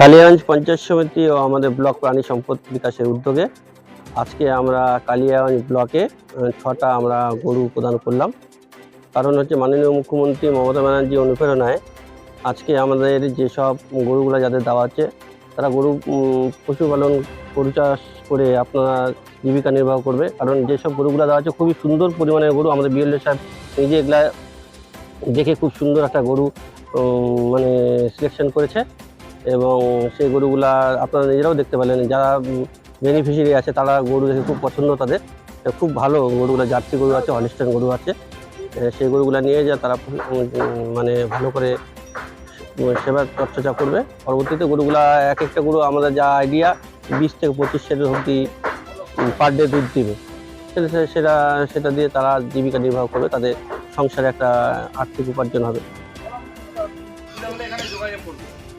কালিয়াগঞ্জ পঞ্চায়েত সমিতি ও আমাদের ব্লক প্রাণী সম্পদ বিকাশের উদ্যোগে আজকে আমরা কালিয়াগঞ্জ ব্লকে ছটা আমরা গরু প্রদান করলাম। কারণ হচ্ছে মাননীয় মুখ্যমন্ত্রী মমতা ব্যানার্জি অনুপ্রেরণায় আজকে আমাদের যেসব গরুগুলো যাদের দেওয়া আছে তারা গরু পশুপালন, গরু চাষ করে আপনারা জীবিকা নির্বাহ করবে। কারণ যেসব গরুগুলো দেওয়া আছে খুবই সুন্দর পরিমাণের গরু। আমাদের বিএলএ সাহেব নিজে এগুলা দেখে খুব সুন্দর একটা গরু মানে সিলেকশন করেছে এবং সেই গরুগুলা আপনারা নিজেরাও দেখতে পেলেন। যারা বেনিফিশিয়ারি আছে, তারা গরু দেখে খুব পছন্দ তাদের। খুব ভালো গরুগুলো, জার্সি গরু আছে হলিস্টান গরু আছে। সেই গরুগুলা নিয়ে যা, তারা মানে ভালো করে সেবা চর্চা করবে। পরবর্তীতে গরুগুলা এক একটা গরু আমাদের যা আইডিয়া বিশ থেকে পঁচিশ লিটার অবধি পার ডে দুধ দিবে। সেটা সেটা দিয়ে তারা জীবিকা নির্বাহ করবে, তাদের সংসারে একটা আর্থিক উপার্জন হবে। তাহলে এখানে যোগাযোগ করবে।